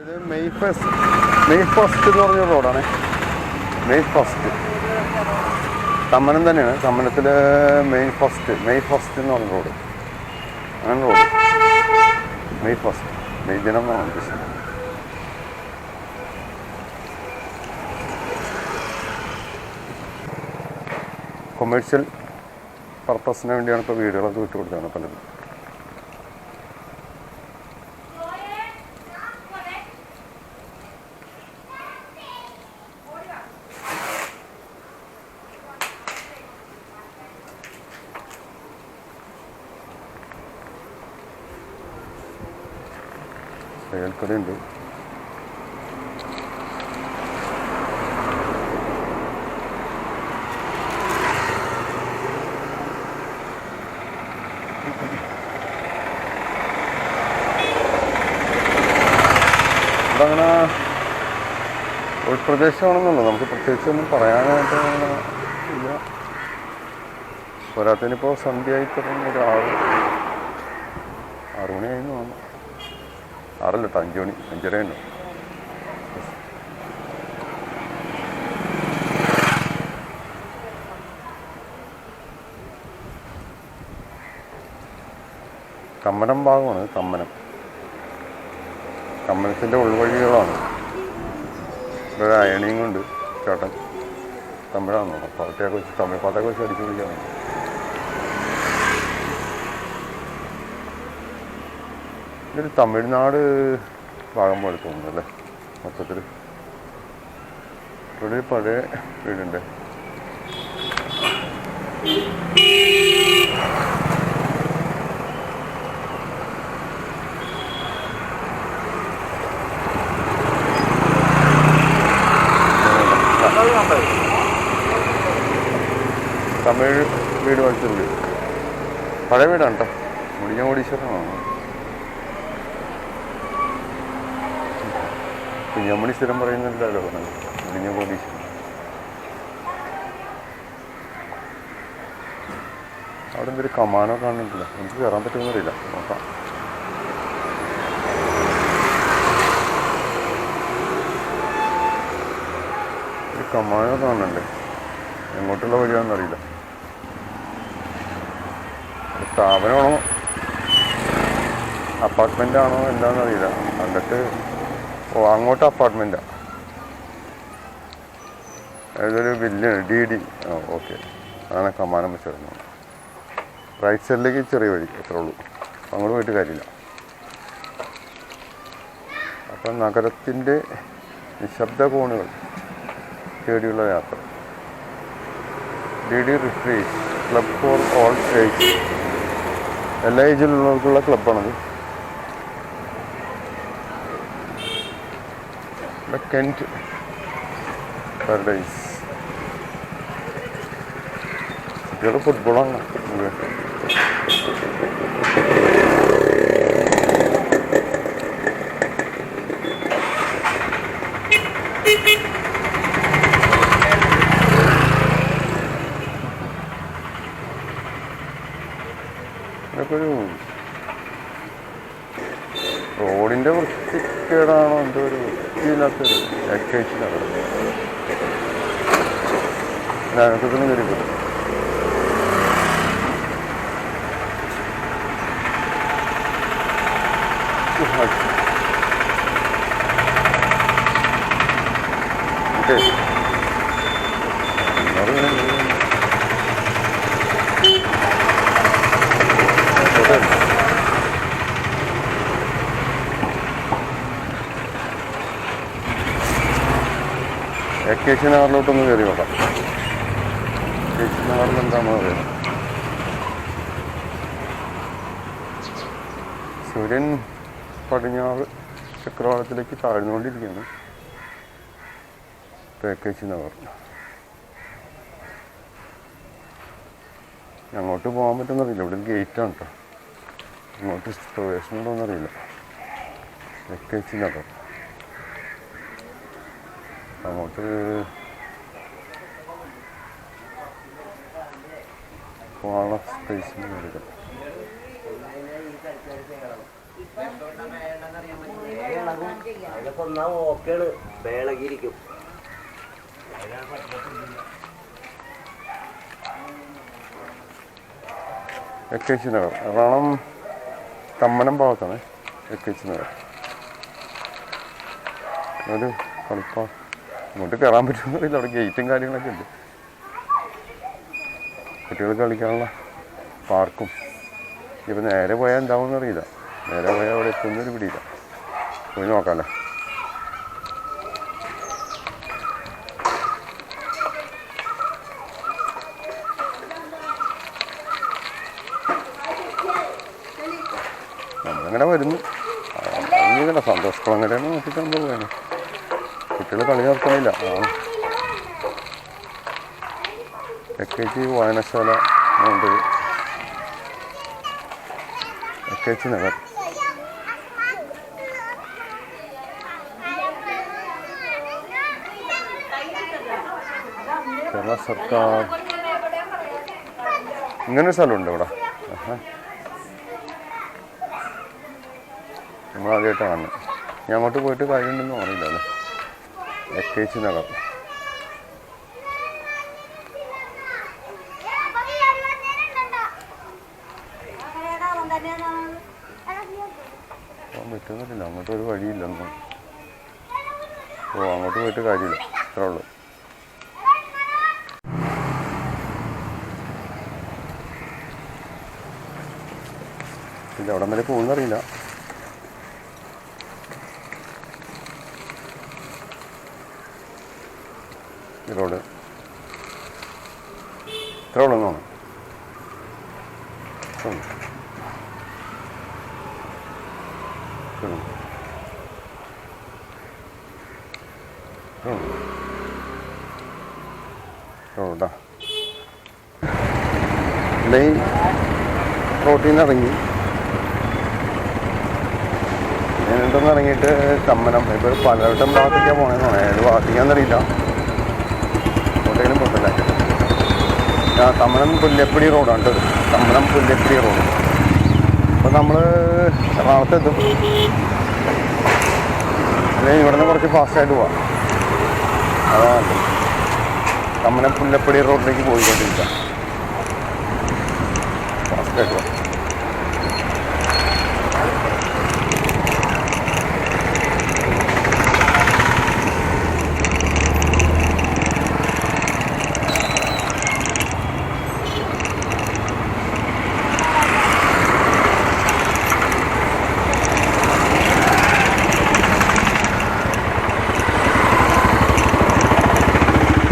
ഇത് May first May first എന്ന് പറഞ്ഞ റോഡാണ്. May first. തമ്മനം തന്നെയാണ്. തമ്മനത്തിൽ മെയ് ഫസ്റ്റ് മെയ് ഫസ്റ്റ് എന്ന് പറഞ്ഞ റോഡ്. അങ്ങനെ റോഡ്. മെയ് ഫസ്റ്റ് മെയ് ദിനം എന്നാണ് കൊമേഴ്ഷ്യൽ പർപ്പസിന് വേണ്ടിയാണ് ഇപ്പോൾ വീടുകളൊക്കെ വിട്ടു കൊടുത്തതാണ് പലരും അയൽക്കടയുണ്ട് അങ്ങനെ ഉൾപ്രദേശമാണെന്നുള്ളൂ നമുക്ക് പ്രത്യേകിച്ച് ഒന്നും പറയാനായിട്ട് ഇല്ല. പോരാത്തതിനിപ്പോൾ സന്ധ്യയായി തുടങ്ങി ഒരു ആറ് ആറ് മണിയായിരുന്നു തോന്നുന്നു. ആറല്ല കേട്ടോ അഞ്ച് മണി അഞ്ചര ഉണ്ടോ കമ്മനം ഭാഗമാണ് കമ്മനം. കമ്മനത്തിന്റെ ഉൾവഴികളാണ്. ഇവിടെ അയണിയും കൊണ്ട് ചേട്ടൻ തമിഴാണോ പാട്ടയൊക്കെ വെച്ച് തമിഴ് പാട്ടൊക്കെ വെച്ച് അടിച്ചു പിടിക്കാണ് ഇതൊരു തമിഴ്നാട് ഭാഗം പോലെ തോന്നുന്നു അല്ലേ? മൊത്തത്തിൽ ഇവിടെ പഴയ വീടുണ്ട്. തമിഴ് വീട് വലിച്ചുള്ളി പഴയ വീടാണ് കേട്ടോ മുടിഞ്ഞ കോടീശ്വരനാണ് കുഞ്ഞമ്മണി സ്ഥിരം പറയുന്നില്ലല്ലോ ഡയലോഗാണ് മുടിഞ്ഞ അവിടെ എന്തൊരു കമാനോ കാണുന്നില്ല. എനിക്ക് കയറാൻ പറ്റുമെന്നറിയില്ല നോക്കാം. ഒരു കമാനോ കാണുന്നുണ്ട്. എങ്ങോട്ടുള്ള വഴിയാണെന്നറിയില്ല സ്ഥാപനമാണോ? അപ്പാർട്ട്മെന്റ് ആണോ എന്താണെന്നറിയില്ല കണ്ടിട്ട് ഓ അങ്ങോട്ട് അപ്പാർട്ട്മെന്റാണ് ഏതൊരു ബില്ലാണ് ഡി ഡി ആ ഓക്കെ അങ്ങനെ കമാനം വെച്ചിരുന്നു റൈറ്റ് സൈഡിലേക്ക് ചെറിയ വഴി അത്രേ ഉള്ളൂ. അങ്ങോട്ട് പോയിട്ട് കാര്യമില്ല. അപ്പം നഗരത്തിന്റെ നിശബ്ദ കോണുകൾ തേടിയുള്ള യാത്ര. D D retreat club for all age എല്ലാ ഏജിലുള്ളവർക്കുള്ള ക്ലബ്ബാണത് ഇവിടെ കെന്റ് പാരഡൈസ് കുട്ടികൾ ഫുട്ബോളാണ് ഇതൊക്കെ ഒരു റോഡിന്റെ വൃത്തിക്കേടാണോ എന്തോ ഒരു വൃത്തിയില്ലാത്തൊരു എക്സൈസിലാണ് അനക്കത്തിന് കയറി പോയി Okay. വെക്കേഷൻ അവറിലോട്ടൊന്ന് കയറി നോക്കാം വെക്കേഷൻ അവറിൽ എന്താണോ അറിയാം. സൂര്യൻ പടിഞ്ഞാറ് ചക്രവാളത്തിലേക്ക് താഴ്ന്നുകൊണ്ടിരിക്കുകയാണ്. പാക്കേജ് നഗർ. അങ്ങോട്ട് പോകാൻ പറ്റുമെന്നറിയില്ല ഇവിടെ ഗേറ്റാണ് കേട്ടോ അങ്ങോട്ട് പ്രവേശനം ഉണ്ടോയെന്നറിയില്ല പാക്കേജ് നഗർ. അങ്ങോട്ട് പോകാനുള്ള സ്പേസിന് ഓക്കെയാണ് വേളകിയിരിക്കും നഗർ എറണാകുളം കമ്മനം ഭാഗത്താണ് എക്കേച്ചി നഗർ ഒരു കളിപ്പാ. ഇങ്ങോട്ട് കയറാൻ പറ്റുമെന്നറിയില്ല അവിടെ ഗേറ്റും കാര്യങ്ങളൊക്കെ ഉണ്ട്. കുട്ടികൾ കളിക്കാനുള്ള പാർക്കും. ഇപ്പം നേരെ പോയാൽ എന്താവുമെന്ന് എന്നറിയില്ല നേരെ പോയാൽ അവിടെ എത്തുന്നൊരു പിടിയില്ല. പോയി നോക്കാമല്ലോ അങ്ങനെ വരുന്നു. സന്തോഷം അങ്ങനെയാണ് നമ്മൾ പോയാണ് കുട്ടികൾ കളി നിർത്തണില്ല ആ കെ ജി വായനശാല ഉണ്ട്. എ ജി നഗർ കേരള സർക്കാർ. ഇങ്ങനെ സ്ഥലമുണ്ട് ഇവിടെ. നമ്മളാദ്യമായിട്ടാണ് ഞാൻ അങ്ങോട്ട് പോയിട്ട് കാര്യമുണ്ടെന്ന് അറിയില്ല അല്ലേ? എ ജി നഗർ പോകാൻ പറ്റുന്നില്ല അങ്ങോട്ട് ഒരു വഴിയില്ലെന്ന് ഓ അങ്ങോട്ട് പോയിട്ട് കാര്യമില്ല. അത്രേ ഉള്ളൂ. പിന്നെ അവിടെ വരെ പോകുന്നറിയില്ല റോഡ് ഇത്ര ഉള്ളൂ തോന്നുന്നു ഉം. ഉം. ഉം. റോഡാ മെയിൻ റോട്ടിൽ ഇറങ്ങി. ഞാനിട്ടൊന്ന് ഇറങ്ങിയിട്ട് ചമ്മനം ഇപ്പൊ പലവട്ടം ഭാഗത്തേക്കാണ് പോകണമെന്ന് തോന്നുന്നത് ഏത് ഭാഗത്തേക്കാന്നറിയില്ല എങ്ങോട്ടേലും പോകത്തില്ല ആ തമ്മനം പുല്ലപ്പടി റോഡാണ് കേട്ടോ. തമ്മനം പുല്ലപ്പടി റോഡ്. അപ്പോൾ നമ്മൾ എറണാകുളത്തെത്തും. ഇവിടെ നിന്ന് കുറച്ച് ഫാസ്റ്റായിട്ട് പോവാം. അതാണ്. തമ്മനം പുല്ലപ്പടി റോഡിലേക്ക് പോയിക്കൊണ്ടിരിക്കാം. ഫാസ്റ്റായിട്ട് പോവാം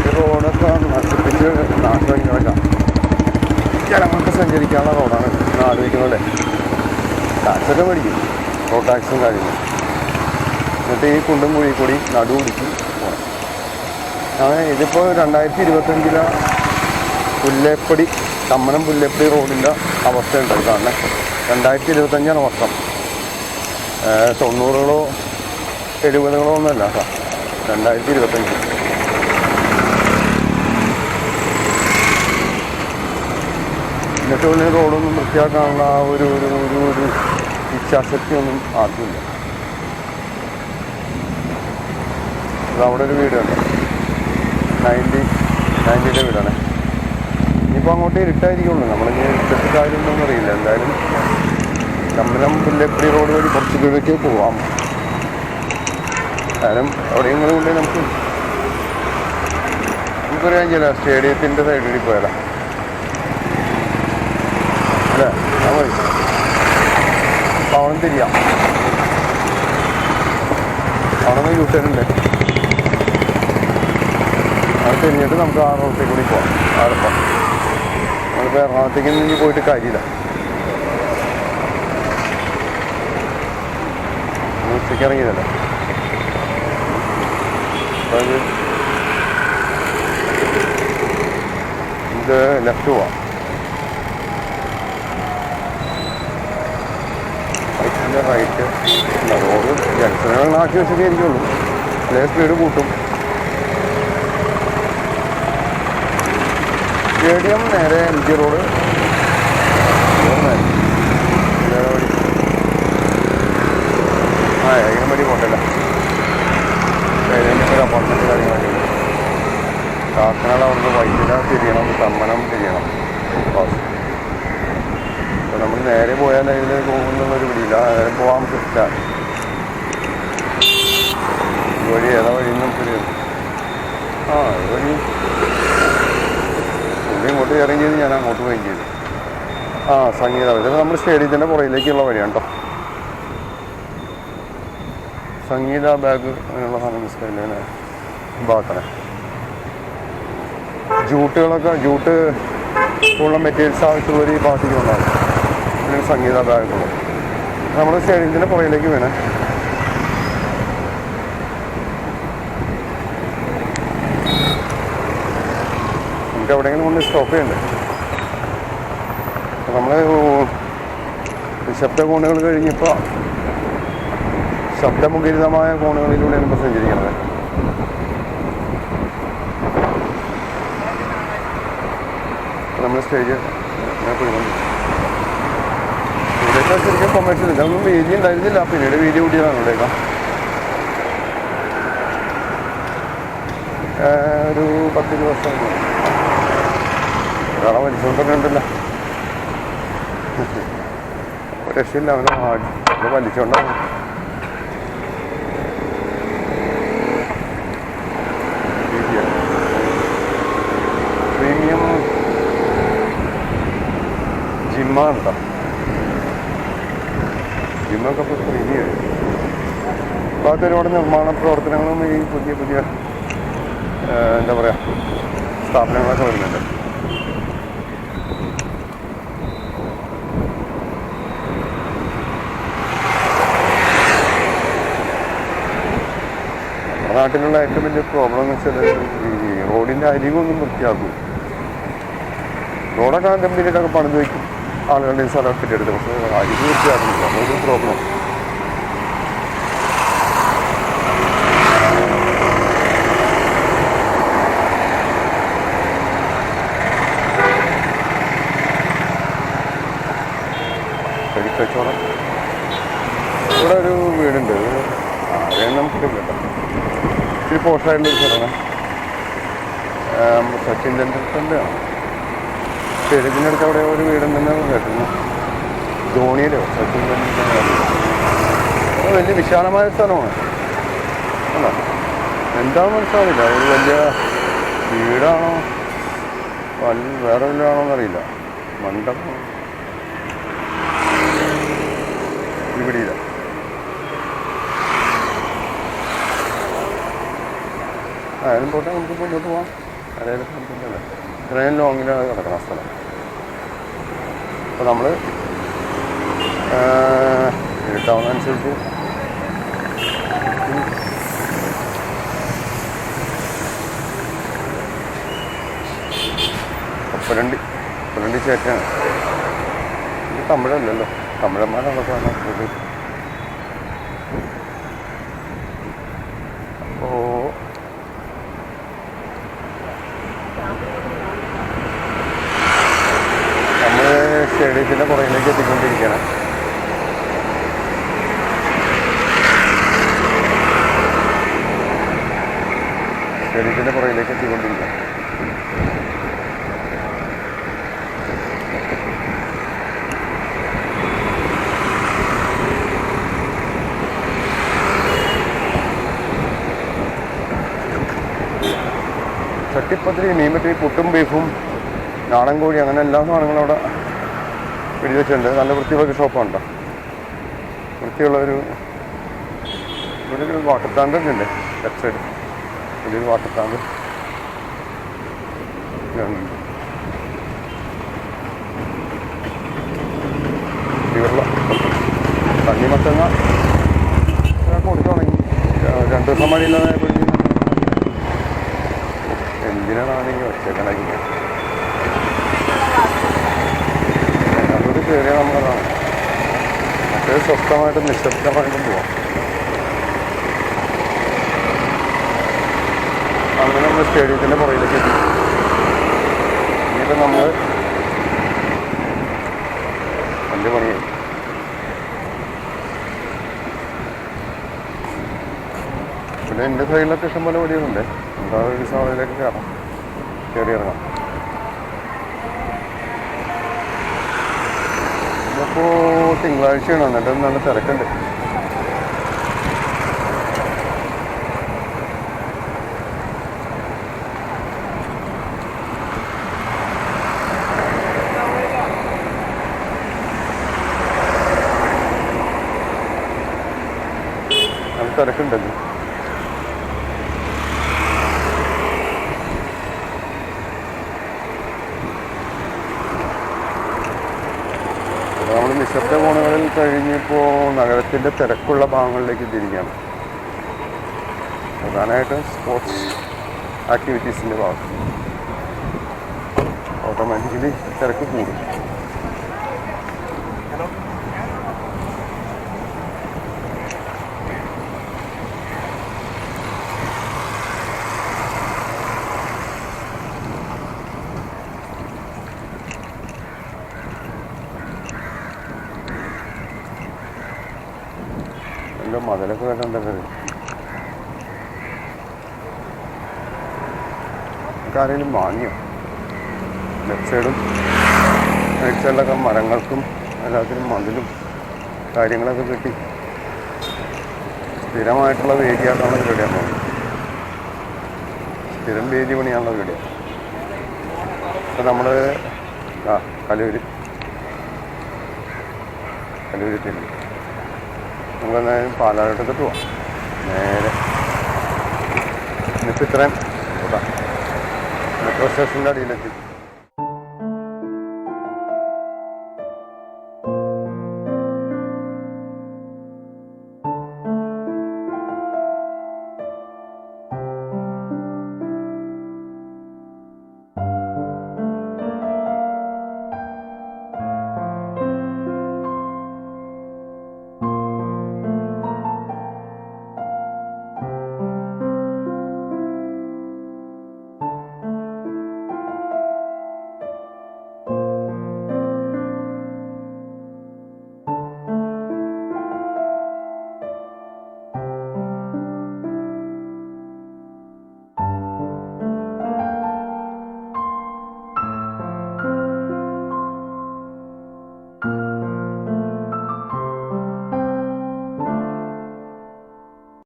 ഈ റോഡൊക്കെ നശിപ്പിച്ച് നാശമാക്കി കിടക്കാം ജനങ്ങൾക്ക് സഞ്ചരിക്കാനുള്ള റോഡാണ് ഞാൻ ആലോചിക്കുന്നത് ടാക്സൊക്കെ മേടിക്കും റോഡ് ടാക്സും കാര്യങ്ങളും എന്നിട്ട് ഈ കുണ്ടും കുഴി കൂടി നടു പിടിച്ച് പോകണം അങ്ങനെ ഇതിപ്പോൾ രണ്ടായിരത്തി ഇരുപത്തഞ്ചിലെ പുല്ലേപ്പടി കമ്മനം പുല്ലേപ്പടി റോഡിന്റെ അവസ്ഥ ഉണ്ടായി കാരണം രണ്ടായിരത്തി ഇരുപത്തഞ്ചാണ് വർഷം തൊണ്ണൂറുകളോ എഴുപതുകളോ ഒന്നുമല്ല സാർ രണ്ടായിരത്തി ഇരുപത്തഞ്ച് എന്നിട്ട് വലിയ റോഡൊന്നും വൃത്തിയാക്കാനുള്ള ആ ഒരു ഒരു ഒരു ഒരു ഇച്ഛാശക്തിയൊന്നും ആർക്കുമില്ല ഇത് അവിടെ ഒരു വീടുണ്ട് നയന്റി നയന്റിയുടെ വീടാണ്. ഇനിയിപ്പോൾ അങ്ങോട്ട് ഇരുട്ടായിരിക്കുള്ളൂ. നമ്മളിനി ഇരുട്ടത്ത് കാര്യമൊന്നും അറിയില്ല. എന്തായാലും കമ്പലം പുല്ലപ്പടി റോഡ് വഴി കുറച്ച് ദൂരേക്ക് പോവാം കാരണം എവിടെയെങ്കിലും ഉണ്ടെങ്കിൽ നമുക്ക് നമുക്കറിയാൻ ചില സ്റ്റേഡിയത്തിന്റെ സൈഡിൽ പോയാലാം അല്ലേ? ആ മതി അവിടെ തിരിയാം. അവിടെ നിന്ന് യൂട്ടേനുണ്ട് അത് തിരിഞ്ഞിട്ട് നമുക്ക് ആ റോട്ടിൽ കൂടി പോകാം ആലപ്പ നമ്മളിപ്പോൾ എറണാകുളത്തേക്ക് ഇനി പോയിട്ട് കാര്യമില്ല. ഉച്ചയ്ക്ക് ഇറങ്ങിയതല്ലേ? ഇത് ലെഫ്റ്റ് പോവാം. റൈറ്റ് റോഡ് ജംഗ്ഷനുകൾ ആക്കി വെച്ചിട്ടേ ആയിരിക്കുള്ളൂ അല്ലെങ്കിൽ സ്പീഡ് കൂട്ടും സ്റ്റേഡിയം നേരെ എം ജി റോഡ്. ആ ഏകനമ്പടി പോട്ടല്ല ഏകനമ്പടി അപ്പാർട്ട്മെന്റ് കാര്യങ്ങളൊക്കെ കാക്കനാട് അവിടുന്ന് വൈകിട്ട് തിരിയണം തമ്മനം തിരിയണം. പാസ് അപ്പോൾ നമ്മൾ നേരെ പോയാൽ അതിൽ പോകുന്നൊരു പിടിയില്ല നേരെ പോകാൻ പറ്റില്ല. വഴി ഏതാ വഴിയും നമുക്ക് ആ വഴി പുള്ളി ഇങ്ങോട്ട് കയറുകയും ചെയ്ത് ഞാൻ അങ്ങോട്ട് പോവുകയും ചെയ്തു. ആ സംഗീത ഇത് നമ്മൾ സ്റ്റേഡിയത്തിന്റെ പുറയിലേക്കുള്ള വഴിയാണ് കേട്ടോ സംഗീത ബാഗ് അങ്ങനെയുള്ള സാധനം മിസ്കൈലിങ്ങനെ ഭാഗത്താണ്. ജൂട്ടുകളൊക്കെ ജൂട്ട് ഉള്ള മെറ്റീരിയൽസ് ആവശ്യമുള്ളവർ ഈ ഭാഗത്തേക്ക് സംഗീത ബാഗുകൾ നമ്മുടെ സ്റ്റേഡിയത്തിന്റെ പുറയിലേക്ക് വീണേ. നമുക്ക് എവിടെയെങ്കിലും കൊണ്ട് സ്റ്റോപ്പ് ചെയ്യണ്ടേ? നമ്മൾ നിശബ്ദ കോണുകൾ കഴിഞ്ഞപ്പോൾ ശബ്ദമുഖരിതമായ കോണുകളിലൂടെയാണ് ഇപ്പോൾ സഞ്ചരിക്കുന്നത്. നമ്മൾ സ്റ്റേജ് ഇവിടെയൊക്കെ ശരിക്കും കൊമേഴ്ഷ്യൽ ഇതൊന്നും വീതി ഉണ്ടായിരുന്നില്ല. പിന്നീട് വീതി കൂട്ടിയതാണ് ഇവിടെയൊക്കെ ഒരു പത്തിരുപത് വർഷം ഒരാളെ വലിച്ചുകൊണ്ടൊക്കെ രക്ഷയില്ല അവനെ വലിച്ചോണ്ടാണ്. പ്രീമിയം ജിമ്മാണ് കേട്ടോ ജിമ്മൊക്കെ ഇപ്പോൾ പ്രീമിയം ഭാഗത്ത് നിർമ്മാണ പ്രവർത്തനങ്ങളും ഈ പുതിയ പുതിയ എന്താ പറയുക സ്ഥാപനങ്ങളൊക്കെ വരുന്നുണ്ട്. നാട്ടിലുള്ള ഏറ്റവും വലിയ പ്രോബ്ലം എന്ന് വെച്ചാൽ ഈ റോഡിന്റെ അരികൊന്നും വൃത്തിയാക്കും. റോഡൊക്കെ ഗംഭീരമായിട്ടൊക്കെ പണിത് വയ്ക്കും ആളുകളുടെ സ്ഥലം എടുത്ത് പക്ഷേ അരി വൃത്തിയാക്കുന്നില്ല അതൊരു പ്രോബ്ലം ഇവിടെ ഒരു വീടുണ്ട്. ആരെയും നമുക്കില്ല കേട്ടോ പോഷായിട്ടുള്ള പോഷായിട്ടുള്ളൊരു സ്ഥലമാണ്. സച്ചിൻ തെണ്ടുൽക്കറിന്റെ ആണ്. അടുത്ത് അവിടെ ഒരു വീടുണ്ടെന്ന് കേട്ടിരുന്നു ധോണിയിലോ സച്ചിൻ തെണ്ടുൽക്കറിന്റെ അത് വലിയ വിശാലമായ സ്ഥലമാണ്. അല്ല എന്താണെന്ന് മനസ്സിലാവില്ല ഒരു വലിയ വീടാണോ? വല്ല വേറെ വല്ലതാണോ എന്നറിയില്ല മണ്ഡപം. ഇവിടെയില്ല ആയാലും പോട്ടെ നമുക്ക് മുന്നോട്ട് പോവാം. അതായത് കുഴപ്പമില്ലല്ലോ ഇത്രയും ലോങ്ങിലാണ് കിടക്കുന്ന സ്ഥലം. അപ്പോൾ നമ്മൾ ഇരുട്ടാവുന്നതനുസരിച്ച് കപ്പലണ്ടി കപ്പലണ്ടി ചേട്ടാണ് ഇത് തമിഴല്ലല്ലോ. തമിഴന്മാരാണല്ലോ സാധനം ഇത് അപ്പോൾ നമ്മൾ സ്റ്റേഡിയത്തിന്റെ പുറകിലേക്ക് എത്തിക്കൊണ്ടിരിക്കുകയാണ് സ്റ്റേഡിയത്തിന്റെ പുറകിലേക്ക് എത്തിക്കൊണ്ടിരിക്കുകയാണ് ചട്ടിപ്പത്തിരി മീൻപത്തിരി പുട്ടും ബീഫും നാടൻ കോഴി അങ്ങനെ എല്ലാ സാധനങ്ങളും അവിടെ പിടി വെച്ചിട്ടുണ്ട്. നല്ല വൃത്തിയുള്ള ഒരു കേട്ടോ വൃത്തിയുള്ള ഒരു ഒരു വാട്ടർ ടാങ്ക് ഉണ്ട്. Left side. വലിയൊരു വാട്ടർ ടാങ്ക്. ഇവരുള്ള തണ്ണിമത്തങ്ങ. കൊടുത്തു തുടങ്ങി. രണ്ട് ദിവസം മഴയില്ലാതായപ്പോഴത്തേക്കും എന്തിനാണ് ഒറ്റക്കണക്കിന്. അങ്ങോട്ട് കയറിയാൽ നമ്മളതാണ് മറ്റേ സ്വസ്ഥമായിട്ടും നിശബ്ദമായിട്ടും പോവാം. അങ്ങനെ നമ്മൾ സ്റ്റേഡിയത്തിന്റെ പുറകിലേക്ക് എത്തി. ഇനിയിപ്പോൾ നമ്മൾ വലിയ പണിയായി പിന്നെ എന്റെ സൈഡിലൊക്കെ ഇഷ്ടംപോലെ വഴികളുണ്ട് എന്താ ഒരു സാധനത്തിലേക്ക് കയറാം. കയറി ഇറങ്ങാം ഇന്നിപ്പോൾ തിങ്കളാഴ്ചയാണ് എന്നിട്ട് നല്ല തിരക്കുണ്ട് നല്ല തിരക്കുണ്ടല്ലോ നിശബ്ദ കോണുകളിൽ കഴിഞ്ഞപ്പോൾ നഗരത്തിന്റെ തിരക്കുള്ള ഭാഗങ്ങളിലേക്ക് തിരിഞ്ഞാണ്. പ്രധാനമായിട്ടും സ്പോർട്സ് ആക്ടിവിറ്റീസിന്റെ ഭാഗം. ഓട്ടോമാറ്റിക്കലി തിരക്ക് കൂടും. എന്റെ മതിലൊക്കെ കണ്ടത് ആരെങ്കിലും വാങ്ങിയോ? ലെഫ്റ്റ് സൈഡും റൈറ്റ് സൈഡിലൊക്കെ മരങ്ങൾക്കും എല്ലാത്തിനും മതിലും കാര്യങ്ങളൊക്കെ കിട്ടി. സ്ഥിരമായിട്ടുള്ള വേദിയാക്കാനുള്ള പരിപാടിയാണ് സ്ഥിരം വേദി പണിയാനുള്ള പരിപാടിയാണ് അപ്പം നമ്മൾ ആ കലൂര്. കലൂര് നമുക്കെന്തായാലും പാലാഴത്തേക്ക് പോവാം. നേരെ. ഇന്നിപ്പോൾ ഇത്രയും. മെട്രോ സ്റ്റേഷന്റെ അടിയിലെത്തി.